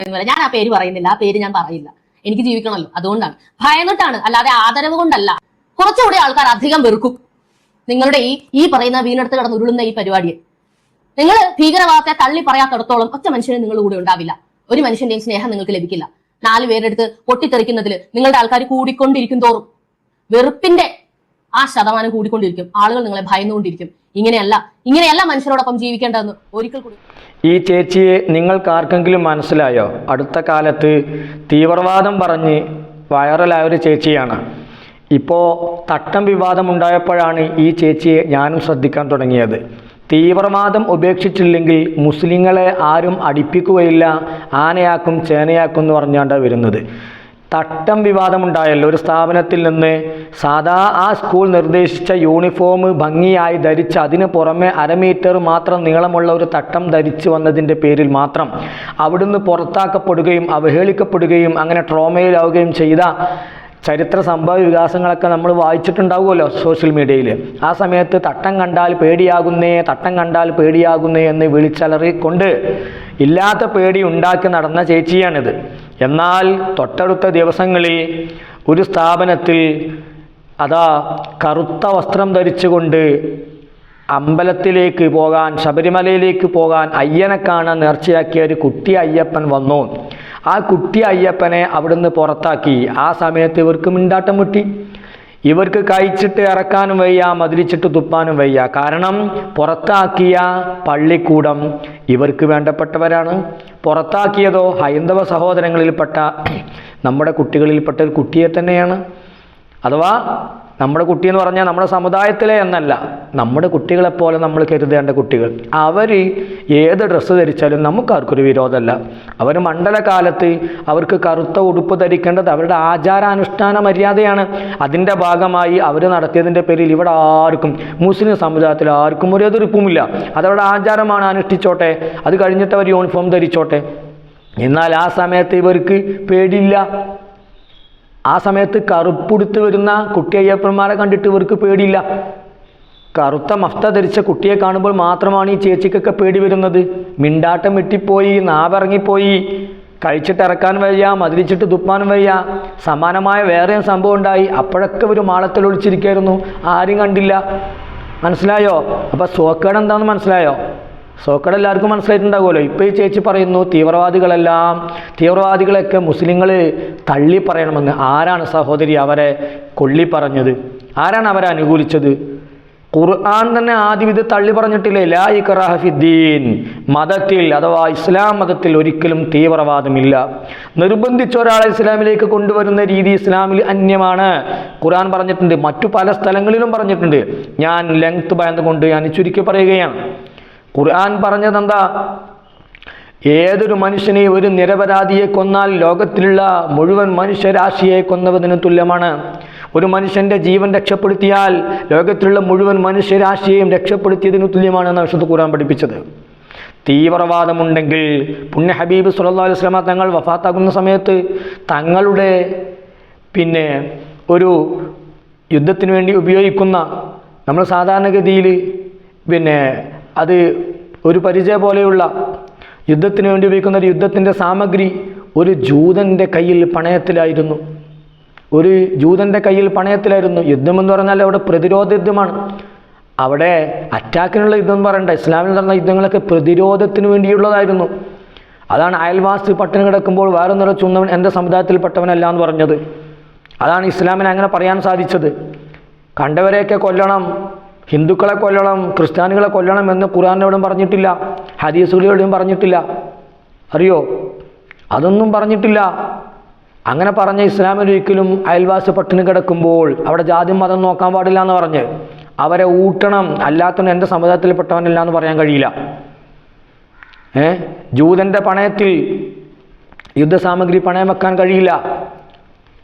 പറയുന്നത് ഞാൻ ആ പേര് പറയുന്നില്ല. ആ പേര് ഞാൻ പറയില്ല. എനിക്ക് ജീവിക്കണമല്ലോ. അതുകൊണ്ടാണ്. ഭയന്നിട്ടാണ്. അല്ലാതെ ആദരവ് കൊണ്ടല്ല. കുറച്ചുകൂടി ആൾക്കാർ അധികം വെറുക്കും. നിങ്ങളുടെ ഈ ഈ പറയുന്ന വീണെടുത്ത് കിടന്ന് ഉരുളുന്ന ഈ പരിപാടിയെ. നിങ്ങൾ ഭീകരവാദത്തെ തള്ളി പറയാത്തടത്തോളം ഒറ്റ മനുഷ്യനെ നിങ്ങൾ കൂടെ ഉണ്ടാവില്ല. ഒരു മനുഷ്യന്റെയും സ്നേഹം നിങ്ങൾക്ക് ലഭിക്കില്ല. നാല് പേരെടുത്ത് പൊട്ടിത്തെറിക്കുന്നതിൽ നിങ്ങളുടെ ആൾക്കാർ കൂടിക്കൊണ്ടിരിക്കും തോറും. വെറുപ്പിന്റെ ആ ശതമാനം കൂടിക്കൊണ്ടിരിക്കും. ആളുകൾ നിങ്ങളെ ഭയന്നുകൊണ്ടിരിക്കും. ഇങ്ങനെയല്ല. ഇങ്ങനെയല്ല മനുഷ്യരോടൊപ്പം ജീവിക്കേണ്ടതെന്ന് ഒരിക്കൽ കൂടി ഈ ചേച്ചിയെ നിങ്ങൾക്കാർക്കെങ്കിലും മനസ്സിലായോ? അടുത്ത കാലത്ത് തീവ്രവാദം പറഞ്ഞ് വൈറലായ ഒരു ചേച്ചിയാണ്. ഇപ്പോൾ തട്ടം വിവാദം ഉണ്ടായപ്പോഴാണ് ഈ ചേച്ചിയെ ഞാനും ശ്രദ്ധിക്കാൻ തുടങ്ങിയത്. തീവ്രവാദം ഉപേക്ഷിച്ചില്ലെങ്കിൽ മുസ്ലിങ്ങളെ ആരും അടിപ്പിക്കുകയില്ല ആനയാക്കും ചേനയാക്കും എന്ന് പറഞ്ഞാണ് വരുന്നത്. തട്ടം വിവാദമുണ്ടായല്ലോ. ഒരു സ്ഥാപനത്തിൽ നിന്ന് സാധാ ആ സ്കൂൾ നിർദ്ദേശിച്ച യൂണിഫോം ഭംഗിയായി ധരിച്ച് അതിന് പുറമെ അരമീറ്റർ മാത്രം നീളമുള്ള ഒരു തട്ടം ധരിച്ചു വന്നതിന്റെ പേരിൽ മാത്രം അവിടുന്ന് പുറത്താക്കപ്പെടുകയും അവഹേളിക്കപ്പെടുകയും അങ്ങനെ ട്രോമയിലാവുകയും ചെയ്ത ചരിത്ര സംഭവ വികാസങ്ങളൊക്കെ നമ്മൾ വായിച്ചിട്ടുണ്ടാവുമല്ലോ സോഷ്യൽ മീഡിയയിൽ. ആ സമയത്ത് തട്ടം കണ്ടാൽ പേടിയാകുന്നേ തട്ടം കണ്ടാൽ പേടിയാകുന്നേ എന്ന് വിളിച്ചലറിക്കൊണ്ട് ഇല്ലാത്ത പേടി ഉണ്ടാക്കി നടന്ന ചേച്ചിയാണിത്. എന്നാൽ തൊട്ടടുത്ത ദിവസങ്ങളിൽ ഒരു സ്ഥാപനത്തിൽ അതാ കറുത്ത വസ്ത്രം ധരിച്ചുകൊണ്ട് അമ്പലത്തിലേക്ക് പോകാൻ ശബരിമലയിലേക്ക് പോകാൻ അയ്യനെ കാണാൻ നേർച്ചയാക്കിയ ഒരു കുട്ടി അയ്യപ്പൻ വന്നു. ആ കുട്ടി അയ്യപ്പനെ അവിടുന്ന് പുറത്താക്കി. ആ സമയത്ത് ഇവർക്ക് മിണ്ടാട്ടം മുട്ടി. ഇവർക്ക് കഴിച്ചിട്ട് ഇറക്കാനും വയ്യ മതിലിച്ചിട്ട് തുപ്പാനും വയ്യ. കാരണം പുറത്താക്കിയ പള്ളിക്കൂടം ഇവർക്ക് വേണ്ടപ്പെട്ടവരാണ്. പുറത്താക്കിയതോ ഹൈന്ദവ സഹോദരങ്ങളിൽപ്പെട്ട നമ്മുടെ കുട്ടികളിൽപ്പെട്ട ഒരു കുട്ടിയെ തന്നെയാണ്. അഥവാ നമ്മുടെ കുട്ടി എന്ന് പറഞ്ഞാൽ നമ്മുടെ സമുദായത്തിലെ എന്നല്ല നമ്മുടെ കുട്ടികളെപ്പോലെ നമ്മൾ കരുതേണ്ട കുട്ടികൾ. അവർ ഏത് ഡ്രസ്സ് ധരിച്ചാലും നമുക്കാർക്കൊരു വിരോധമല്ല. അവർ മണ്ഡലകാലത്ത് അവർക്ക് കറുത്ത ഉടുപ്പ് ധരിക്കേണ്ടത് അവരുടെ ആചാരാനുഷ്ഠാന മര്യാദയാണ്. അതിന്റെ ഭാഗമായി അവർ നടത്തിയതിന്റെ പേരിൽ ഇവിടെ ആർക്കും മുസ്ലിം സമുദായത്തിൽ ആർക്കും ഒരു എതിർപ്പുമില്ല. അതവരുടെ ആചാരമാണ് അനുഷ്ഠിച്ചോട്ടെ അത് കഴിഞ്ഞിട്ട് അവർ യൂണിഫോം ധരിച്ചോട്ടെ. എന്നാൽ ആ സമയത്ത് ഇവർക്ക് പേടിയില്ല. ആ സമയത്ത് കറുപ്പുടുത്ത് വരുന്ന കുട്ടിയയ്യപ്പന്മാരെ കണ്ടിട്ട് ഇവർക്ക് പേടിയില്ല. കറുത്ത മഫ്ത ധരിച്ച കുട്ടിയെ കാണുമ്പോൾ മാത്രമാണ് ഈ ചേച്ചിക്കൊക്കെ പേടി വരുന്നത്. മിണ്ടാട്ടം വെട്ടിപ്പോയി നാവിറങ്ങിപ്പോയി. കഴിച്ചിട്ട് ഇറക്കാൻ വയ്യ മതിലിച്ചിട്ട് തുപ്പാനും വയ്യ. സമാനമായ വേറെയും സംഭവം ഉണ്ടായി. അപ്പോഴൊക്കെ ഒരു മാളത്തിൽ ഒളിച്ചിരിക്കായിരുന്നു. ആരും കണ്ടില്ല. മനസ്സിലായോ? അപ്പോൾ സോക്കേട് എന്താണെന്ന് മനസ്സിലായോ? സോക്കേട് എല്ലാവർക്കും മനസ്സിലായിട്ടുണ്ടാകുമല്ലോ. ഇപ്പോൾ ഈ ചേച്ചി പറയുന്നു തീവ്രവാദികളെല്ലാം തീവ്രവാദികളെയൊക്കെ മുസ്ലിങ്ങൾ തള്ളി പറയണമെന്ന് ആരാണ് സഹോദരി അവരെ കൊള്ളി പറഞ്ഞത് ആരാണ് അവരെ അനുകൂലിച്ചത്? ഖുർആൻ തന്നെ ആദ്യം ഇത് തള്ളി പറഞ്ഞിട്ടില്ലേ? ലാ ഇക്റാഹ മതത്തിൽ അഥവാ ഇസ്ലാം മതത്തിൽ ഒരിക്കലും തീവ്രവാദമില്ല. നിർബന്ധിച്ച ഒരാളെ ഇസ്ലാമിലേക്ക് കൊണ്ടുവരുന്ന രീതി ഇസ്ലാമിൽ അന്യമാണ്. ഖുർആൻ പറഞ്ഞിട്ടുണ്ട് മറ്റു പല സ്ഥലങ്ങളിലും പറഞ്ഞിട്ടുണ്ട്. ഞാൻ ലെങ്ത് ഭയന്നുകൊണ്ട് ഞാൻ ചുരുക്കി പറയുകയാണ്. ഖുർആൻ പറഞ്ഞതെന്താ? ഏതൊരു മനുഷ്യനെ ഒരു നിരപരാധിയെ കൊന്നാൽ ലോകത്തിലുള്ള മുഴുവൻ മനുഷ്യരാശിയെ കൊന്നതിന് തുല്യമാണ്. ഒരു മനുഷ്യന്റെ ജീവൻ രക്ഷപ്പെടുത്തിയാൽ ലോകത്തിലുള്ള മുഴുവൻ മനുഷ്യരാശിയെയും രക്ഷപ്പെടുത്തിയതിന് തുല്യമാണെന്ന് വിശുദ്ധ ഖുർആൻ പഠിപ്പിച്ചത്. തീവ്രവാദമുണ്ടെങ്കിൽ പുണ്യ ഹബീബ് സുല്ലാ അലൈഹി സ്വലാമ തങ്ങൾ വഫാത്താകുന്ന സമയത്ത് തങ്ങളുടെ പിന്നെ ഒരു യുദ്ധത്തിന് വേണ്ടി ഉപയോഗിക്കുന്ന നമ്മൾ സാധാരണഗതിയിൽ പിന്നെ അത് ഒരു പരിചയ പോലെയുള്ള യുദ്ധത്തിന് വേണ്ടി ഉപയോഗിക്കുന്ന ഒരു യുദ്ധത്തിന്റെ സാമഗ്രി ഒരു ജൂതന്റെ കയ്യിൽ പണയത്തിലായിരുന്നു. ഒരു ജൂതന്റെ കയ്യിൽ പണയത്തിലായിരുന്നു. യുദ്ധം എന്ന് പറഞ്ഞാൽ അവിടെ പ്രതിരോധ യുദ്ധമാണ്. അവിടെ അറ്റാക്കിനുള്ള യുദ്ധം എന്ന് പറയണ്ട. ഇസ്ലാമിൽ നടന്ന യുദ്ധങ്ങളൊക്കെ പ്രതിരോധത്തിന് വേണ്ടിയുള്ളതായിരുന്നു. അതാണ് അയൽവാസി പട്ടിണി കിടക്കുമ്പോൾ വേറെ നിറച്ചുന്നവൻ എന്റെ സമുദായത്തിൽപ്പെട്ടവനല്ല എന്ന് പറഞ്ഞത്. അതാണ് ഇസ്ലാമിനെ അങ്ങനെ പറയാൻ സാധിച്ചത്. കണ്ടവരെയൊക്കെ കൊല്ലണം ഹിന്ദുക്കളെ കൊല്ലണം ക്രിസ്ത്യാനികളെ കൊല്ലണം എന്ന് ഖുറാനോടും പറഞ്ഞിട്ടില്ല. ഹദീസുകളോടും പറഞ്ഞിട്ടില്ല. അറിയോ? അതൊന്നും പറഞ്ഞിട്ടില്ല. അങ്ങനെ പറഞ്ഞ ഇസ്ലാമിൽ ഒരിക്കലും അയൽവാസി പട്ടിണി കിടക്കുമ്പോൾ അവിടെ ജാതി മതം നോക്കാൻ പാടില്ല എന്ന് പറഞ്ഞ് അവരെ ഊട്ടണം. അല്ലാത്തവൻ എന്റെ സമുദായത്തിൽപ്പെട്ടവനില്ല എന്ന് പറയാൻ കഴിയില്ല. ഏ? ജൂതന്റെ പണയത്തിൽ യുദ്ധസാമഗ്രി പണയം വെക്കാൻ കഴിയില്ല.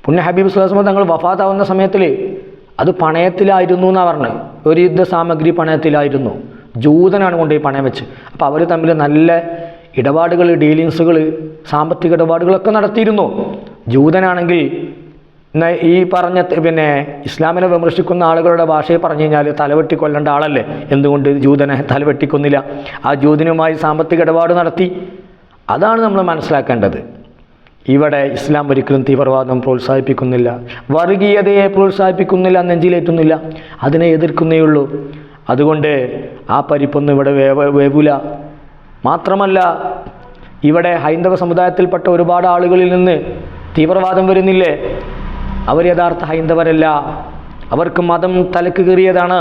പുണ്യ ഹബീബ് സുലസ്മ തങ്ങൾ വഫാത്താവുന്ന സമയത്തിൽ അത് പണയത്തിലായിരുന്നു എന്നാണ് പറഞ്ഞത് ഒരു യുദ്ധസാമഗ്രി പണയത്തിലായിരുന്നു. ജൂതനാണ് കൊണ്ടുപോയി പണയം വെച്ച്. അപ്പോൾ അവർ തമ്മിൽ നല്ല ഇടപാടുകൾ ഡീലിങ്സുകൾ സാമ്പത്തിക ഇടപാടുകളൊക്കെ നടത്തിയിരുന്നു. ജൂതനാണെങ്കിൽ ഈ പറഞ്ഞ പിന്നെ ഇസ്ലാമിനെ വിമർശിക്കുന്ന ആളുകളുടെ ഭാഷയെ പറഞ്ഞു കഴിഞ്ഞാൽ തലവെട്ടി കൊല്ലേണ്ട ആളല്ലേ? എന്തുകൊണ്ട് ജൂതനെ തലവെട്ടിക്കൊന്നില്ല? ആ ജൂതനുമായി സാമ്പത്തിക ഇടപാട് നടത്തി. അതാണ് നമ്മൾ മനസ്സിലാക്കേണ്ടത്. ഇവിടെ ഇസ്ലാം ഒരിക്കലും തീവ്രവാദം പ്രോത്സാഹിപ്പിക്കുന്നില്ല. വർഗീയതയെ പ്രോത്സാഹിപ്പിക്കുന്നില്ല നെഞ്ചിലേറ്റുന്നില്ല. അതിനെ എതിർക്കുന്നേ ഉള്ളൂ അതുകൊണ്ട് ആ പരിപ്പൊന്നും ഇവിടെ വേവ വേവൂല. മാത്രമല്ല ഇവിടെ ഹൈന്ദവ സമുദായത്തിൽപ്പെട്ട ഒരുപാട് ആളുകളിൽ നിന്ന് തീവ്രവാദം വരുന്നില്ലേ? അവർ യഥാർത്ഥ ഹൈന്ദവരല്ല. അവർക്ക് മതം തലക്ക് കയറിയതാണ്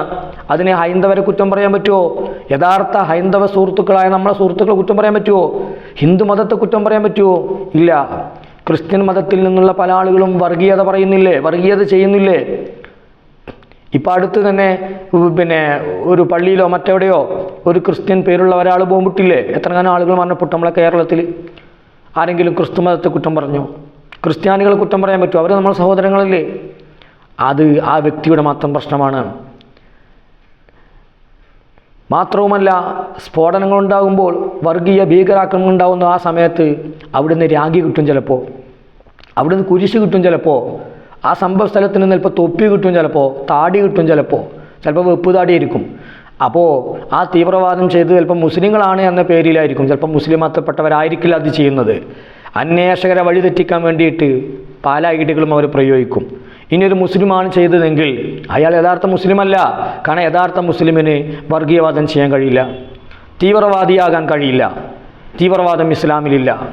അതിനെ ഹൈന്ദവരെ കുറ്റം പറയാൻ പറ്റുമോ യഥാർത്ഥ ഹൈന്ദവ സുഹൃത്തുക്കളായ നമ്മളെ സുഹൃത്തുക്കളെ കുറ്റം പറയാൻ പറ്റുമോ ഹിന്ദു മതത്തെ കുറ്റം പറയാൻ പറ്റുമോ ഇല്ല. ക്രിസ്ത്യൻ മതത്തിൽ നിന്നുള്ള പല ആളുകളും വർഗീയത പറയുന്നില്ലേ? വർഗീയത ചെയ്യുന്നില്ലേ? ഇപ്പം അടുത്ത് തന്നെ പിന്നെ ഒരു പള്ളിയിലോ മറ്റെവിടെയോ ഒരു ക്രിസ്ത്യൻ പേരുള്ള ഒരാൾ പോകുമ്പിട്ടില്ലേ എത്രങ്ങാനും ആളുകൾ മരണപ്പെട്ടു നമ്മളെ കേരളത്തിൽ. ആരെങ്കിലും ക്രിസ്തു മതത്തെ കുറ്റം പറഞ്ഞു? ക്രിസ്ത്യാനികളെ കുറ്റം പറയാൻ പറ്റുമോ? അവർ നമ്മൾ സഹോദരങ്ങളല്ലേ? അത് ആ വ്യക്തിയുടെ മാത്രം പ്രശ്നമാണ്. മാത്രവുമല്ല സ്ഫോടനങ്ങൾ ഉണ്ടാകുമ്പോൾ വർഗീയ ഭീകരാക്രമണം ഉണ്ടാകുന്ന ആ സമയത്ത് അവിടുന്ന് രാഗി കിട്ടും ചിലപ്പോൾ അവിടുന്ന് കുരിശ് കിട്ടും ചിലപ്പോൾ ആ സംഭവ സ്ഥലത്ത് നിന്ന് ചിലപ്പോൾ തൊപ്പി കിട്ടും ചിലപ്പോൾ താടി കിട്ടും ചിലപ്പോൾ ചിലപ്പോൾ വെപ്പ് താടിയായിരിക്കും അപ്പോൾ ആ തീവ്രവാദം ചെയ്ത് ചിലപ്പോൾ മുസ്ലിങ്ങളാണ് എന്ന പേരിലായിരിക്കും. ചിലപ്പോൾ മുസ്ലിം മതപ്പെട്ടവരായിരിക്കില്ല അത് ചെയ്യുന്നത്. അന്വേഷകരെ വഴിതെറ്റിക്കാൻ വേണ്ടിയിട്ട് പല ഐഡികളും അവർ പ്രയോഗിക്കും. ഇനി ഒരു മുസ്ലിമാണ് ചെയ്തതെങ്കിൽ അയാൾ യഥാർത്ഥ മുസ്ലിമല്ല. കാരണം യഥാർത്ഥ മുസ്ലിമിന് വർഗീയവാദം ചെയ്യാൻ കഴിയില്ല. തീവ്രവാദിയാകാൻ കഴിയില്ല. തീവ്രവാദം ഇസ്ലാമിലില്ല.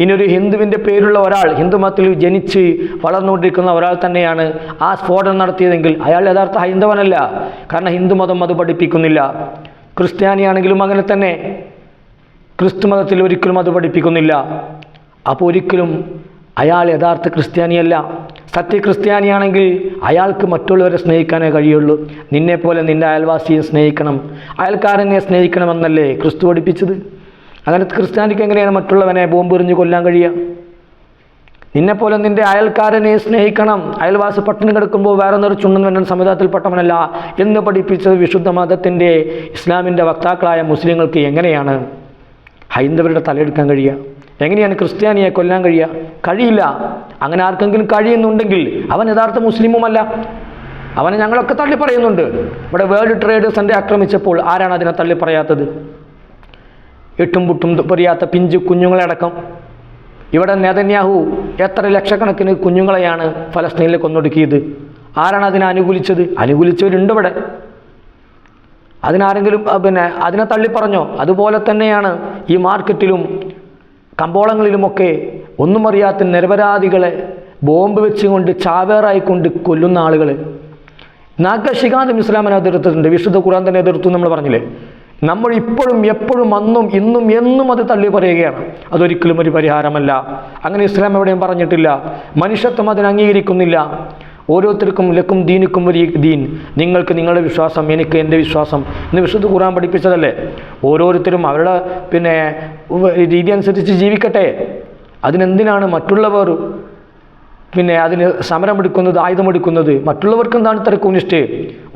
ഇനി ഒരു ഹിന്ദുവിന്റെ പേരുള്ള ഒരാൾ ഹിന്ദു മതത്തിൽ ജനിച്ച് വളർന്നുകൊണ്ടിരിക്കുന്ന ഒരാൾ തന്നെയാണ് ആ സ്ഫോടനം നടത്തിയതെങ്കിൽ അയാൾ യഥാർത്ഥ ഹൈന്ദവനല്ല. കാരണം ഹിന്ദു മതം അത് പഠിപ്പിക്കുന്നില്ല. ക്രിസ്ത്യാനിയാണെങ്കിലും അങ്ങനെ തന്നെ. ക്രിസ്തു മതത്തിൽ ഒരിക്കലും അത് പഠിപ്പിക്കുന്നില്ല. അപ്പോൾ ഒരിക്കലും അയാൾ യഥാർത്ഥ ക്രിസ്ത്യാനിയല്ല. സത്യ ക്രിസ്ത്യാനിയാണെങ്കിൽ അയാൾക്ക് മറ്റുള്ളവരെ സ്നേഹിക്കാനേ കഴിയുള്ളൂ. നിന്നെപ്പോലെ നിന്റെ അയൽവാസിയെ സ്നേഹിക്കണം. അയൽക്കാരനെ സ്നേഹിക്കണമെന്നല്ലേ ക്രിസ്തു പഠിപ്പിച്ചത്? അങ്ങനെ ക്രിസ്ത്യാനിക്ക് എങ്ങനെയാണ് മറ്റുള്ളവനെ ബോംബെറിഞ്ഞ് കൊല്ലാൻ കഴിയുക? നിന്നെപ്പോലെ നിന്റെ അയൽക്കാരനെ സ്നേഹിക്കണം. അയൽവാസി പട്ടിണി കിടക്കുമ്പോൾ വേറെ നിറച്ചുണ്ടെന്ന് സമുദായത്തിൽപ്പെട്ടവനല്ല എന്ന് പഠിപ്പിച്ചത് വിശുദ്ധ മതത്തിന്റെ ഇസ്ലാമിന്റെ വക്താക്കളായ മുസ്ലിങ്ങൾക്ക് എങ്ങനെയാണ് ഹൈന്ദവരുടെ തലയെടുക്കാൻ കഴിയുക? എങ്ങനെയാണ് ക്രിസ്ത്യാനിയെ കൊല്ലാൻ കഴിയുക? കഴിയില്ല. അങ്ങനെ ആർക്കെങ്കിലും കഴിയുന്നുണ്ടെങ്കിൽ അവൻ യഥാർത്ഥ മുസ്ലിമുമല്ല. അവനെ ഞങ്ങളൊക്കെ തള്ളി പറയുന്നുണ്ട് ഇവിടെ വേൾഡ് ട്രേഡ് സെന്റർ ആക്രമിച്ചപ്പോൾ ആരാണ് അതിനെ തള്ളി പറയാത്തത് എട്ടും പുട്ടും പൊരിയാത്ത പിഞ്ചു കുഞ്ഞുങ്ങളടക്കം. ഇവിടെ നെതന്യാഹു എത്ര ലക്ഷക്കണക്കിന് കുഞ്ഞുങ്ങളെയാണ് ഫലസ്തീനിൽ കൊന്നൊടുക്കിയത്? ആരാണ് അതിനെ അനുകൂലിച്ചത്? അനുകൂലിച്ചവരുണ്ട് ഇവിടെ. അതിനാരെങ്കിലും പിന്നെ അതിനെ തള്ളിപ്പറഞ്ഞോ? അതുപോലെ തന്നെയാണ് ഈ മാർക്കറ്റിലും കമ്പോളങ്ങളിലുമൊക്കെ ഒന്നും അറിയാത്ത നിരപരാധികളെ ബോംബ് വെച്ചുകൊണ്ട് ചാവേറായിക്കൊണ്ട് കൊല്ലുന്ന ആളുകൾ നാഗ നാഗശികാന്തം ഇസ്ലാമിനെ എതിർത്തിട്ടുണ്ട്. വിശുദ്ധ ഖുറാൻ തന്നെ എതിർത്തു നമ്മൾ പറഞ്ഞില്ലേ? നമ്മൾ ഇപ്പോഴും എപ്പോഴും അന്നും ഇന്നും എന്നും അത് തള്ളി പറയുകയാണ്. അതൊരിക്കലും ഒരു പരിഹാരമല്ല. അങ്ങനെ ഇസ്ലാം എവിടെയും പറഞ്ഞിട്ടില്ല. മനുഷ്യത്വം അതിനെ അംഗീകരിക്കുന്നില്ല. ഓരോരുത്തർക്കും ലക്കും ദീനുക്കും ഒരു ദീൻ. നിങ്ങൾക്ക് നിങ്ങളുടെ വിശ്വാസം എനിക്ക് എന്റെ വിശ്വാസം. എന്ന് വിശുദ്ധ ഖുറാൻ പഠിപ്പിച്ചതല്ലേ? ഓരോരുത്തരും അവരുടെ പിന്നെ രീതി അനുസരിച്ച് ജീവിക്കട്ടെ. അതിനെന്തിനാണ് മറ്റുള്ളവർ പിന്നെ അതിന് സമരമെടുക്കുന്നത് ആയുധമെടുക്കുന്നത് മറ്റുള്ളവർക്ക് എന്താണ് ഇത്ര കുനിഷ്ട്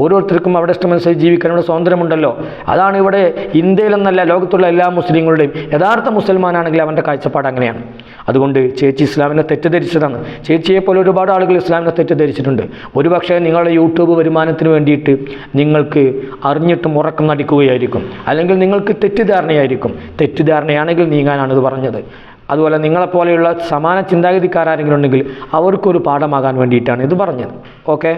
ഓരോരുത്തർക്കും അവിടെ ഇഷ്ടമനുസരിച്ച് ജീവിക്കാനുള്ള സ്വാതന്ത്ര്യമുണ്ടല്ലോ. അതാണ് ഇവിടെ ഇന്ത്യയിലെന്നല്ല ലോകത്തുള്ള എല്ലാ മുസ്ലിങ്ങളുടെയും യഥാർത്ഥ മുസൽമാനാണെങ്കിൽ അവന്റെ കാഴ്ചപ്പാട് അങ്ങനെയാണ്. അതുകൊണ്ട് ചേച്ചി ഇസ്ലാമിനെ തെറ്റിദ്ധരിച്ചതാണ്. ചേച്ചിയെ പോലെ ഒരുപാട് ആളുകൾ ഇസ്ലാമിനെ തെറ്റിദ്ധരിച്ചിട്ടുണ്ട്. ഒരുപക്ഷെ നിങ്ങളുടെ യൂട്യൂബ് വരുമാനത്തിന് വേണ്ടിയിട്ട് നിങ്ങൾക്ക് അറിഞ്ഞിട്ടും ഉറക്കം നടിക്കുകയായിരിക്കും. അല്ലെങ്കിൽ നിങ്ങൾക്ക് തെറ്റിദ്ധാരണയായിരിക്കും. തെറ്റിദ്ധാരണയാണെങ്കിൽ നീങ്ങാനാണ് ഇത് പറഞ്ഞത്. അതുപോലെ നിങ്ങളെപ്പോലെയുള്ള സമാന ചിന്താഗതിക്കാരെങ്കിലും ഉണ്ടെങ്കിൽ അവർക്കൊരു പാഠമാകാൻ വേണ്ടിയിട്ടാണ് ഇത് പറഞ്ഞത്. ഓക്കെ